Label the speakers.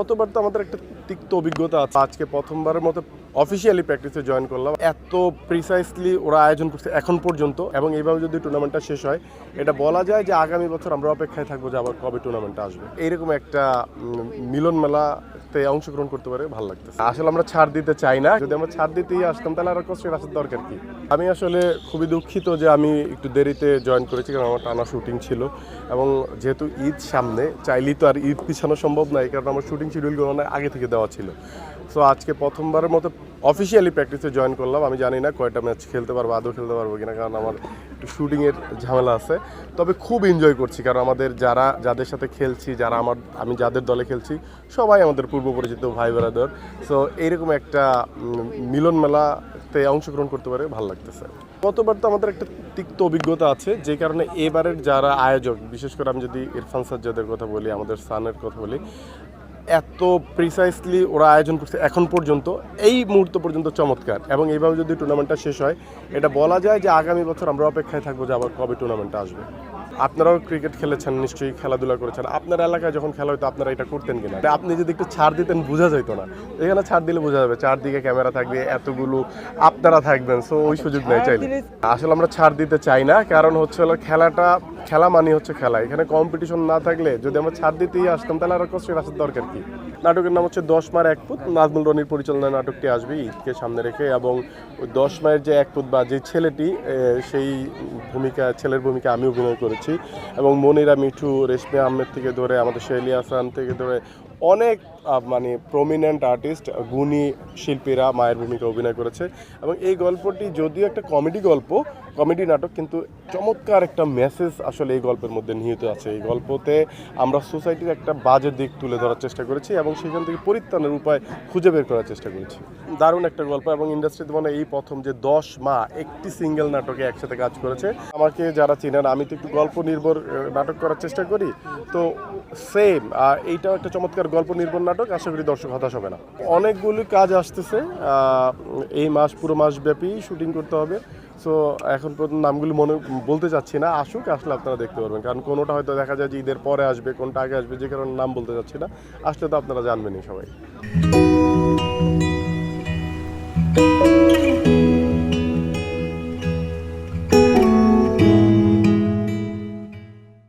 Speaker 1: গতবার তো আমাদের একটা তিক্ত অভিজ্ঞতা আছে। আজকে প্রথমবারের মতো অফিসিয়ালি প্র্যাকটিসে জয়েন করলাম। এত প্রিসাইসলি ওরা আয়োজন করছে এখন পর্যন্ত এবং এইভাবে যদি টুর্নামেন্টটা শেষ হয়, এটা বলা যায় যে আগামী বছর আমরা অপেক্ষায় থাকব যে আবার কবে টুর্নামেন্টটা আসবে। এইরকম একটা মিলন মিলন মেলাতে অংশগ্রহণ করতে পারে, ভালো লাগতেছে। আসলে আমরা ছাড় দিতে চাই না। যদি আমরা ছাড় দিতেই আসতাম, তাহলে আর কষ্ট আসার দরকার কি? আমি আসলে খুবই দুঃখিত যে আমি একটু দেরিতে জয়েন করেছি, কারণ আমার টানা শুটিং ছিল। এবং যেহেতু ঈদ সামনে, চাইলেই তো আর ঈদ পিছানো সম্ভব নয় কারণ আমার শুটিং অনেক আগে থেকে দেওয়া ছিল। সো আজকে প্রথমবারের মতো অফিসিয়ালি প্র্যাকটিসে জয়েন করলাম। আমি জানি না কয়টা ম্যাচ খেলতে পারব, আদৌ খেলতে পারব কিনা, কারণ আমার একটু শুটিংয়ের ঝামেলা আছে। তবে খুব এনজয় করছি, কারণ আমাদের যারা, যাদের সাথে খেলছি, যারা আমার, আমি যাদের দলে খেলছি, সবাই আমাদের পূর্ব পরিচিত ভাই বেড়াদর সো এইরকম একটা মিলন মেলাতে অংশগ্রহণ করতে পারে, ভালো লাগতেছে। গতবার তো আমাদের একটা তিক্ত অভিজ্ঞতা আছে, যে কারণে এবারের যারা আয়োজক, বিশেষ করে আমি যদি ইরফান সাজ্জাদের কথা বলি, আমাদের সানের কথা বলি এত প্রিসাইসলি ওরা আয়োজন করছে এখন পর্যন্ত, এই মুহূর্ত পর্যন্ত চমৎকার। এবং এইভাবে যদি টুর্নামেন্টটা শেষ হয়, এটা বলা যায় যে আগামী বছর আমরা অপেক্ষায় থাকব যে আবার কবে টুর্নামেন্টটা আসবে। আপনারাও ক্রিকেট খেলেছেন নিশ্চয়ই খেলাধুলা করেছেন। আপনার এলাকায় যখন খেলা হতো আপনারা এটা করতেন কিনা? আপনি যদি একটু ছাড় দিতেন বোঝা যেত না। এখানে ছাড় দিলে বোঝা যাবে চারদিকে ক্যামেরা থাকবে এতগুলো আপনারা থাকবেন সো ওই সুযোগ নেই চাইলে। আসলে আমরা ছাড় দিতে চাই না কারণ হচ্ছে হলো খেলাটা খেলা মানে হচ্ছে খেলা। এখানে কম্পিটিশন না থাকলে যদি আমরা ছাড় দিতেই আসতাম তাহলে আর কষ্টের আসার দরকার কি? নাটকের নাম হচ্ছে দশ মার এক ফুট নাজমুল রনির পরিচালনায় নাটকটি আসবে ঈদকে সামনে রেখে এবং ওই দশ মায়ের যে এক ফুট বা যে ছেলেটি সেই ভূমিকা ছেলের ভূমিকা আমি অভিনয় করেছি। এবং মনিরা মিঠু রেশমি আহমেদ থেকে ধরে আমাদের শেলি হাসান থেকে ধরে অনেক মানে প্রমিনেন্ট আর্টিস্ট গুণী শিল্পীরা মায়ের ভূমিকা অভিনয় করেছে এবং এই গল্পটি যদিও একটা কমেডি গল্প কমেডি নাটক, কিন্তু চমৎকার একটা মেসেজ আসলে এই গল্পের মধ্যে নিহিত আছে। এই গল্পতে আমরা সোসাইটির একটা বাজে দিক তুলে ধরার চেষ্টা করেছি এবং সেখান থেকে পরিত্রাণের উপায় খুঁজে বের করার চেষ্টা করেছি। দারুণ একটা গল্প এবং ইন্ডাস্ট্রিতে মানে এই প্রথম যে দশ মা একটি সিঙ্গেল নাটকে একসাথে কাজ করেছে, আমাকে যারা চেনেন, আমি তো একটু গল্প নির্ভর নাটক করার চেষ্টা করি। তো সেম এইটাও একটা চমৎকার গল্প নির্ভর নাটক। নাটক, আশা করি দর্শক হতাশ হবে না। অনেকগুলি কাজ আসতেছে এই মাস, পুরো মাস ব্যাপী শুটিং করতে হবে। সো এখন পর্যন্ত নামগুলি মনে, বলতে চাচ্ছি না, আসুক, আসলে আপনারা দেখতে পারবেন। কারণ কোনোটা হয়তো দেখা যায় যে ঈদের পরে আসবে, কোনটা আগে আসবে, যে কারণে নাম বলতে চাচ্ছি না। আসলে তো আপনারা জানবেনই সবাই।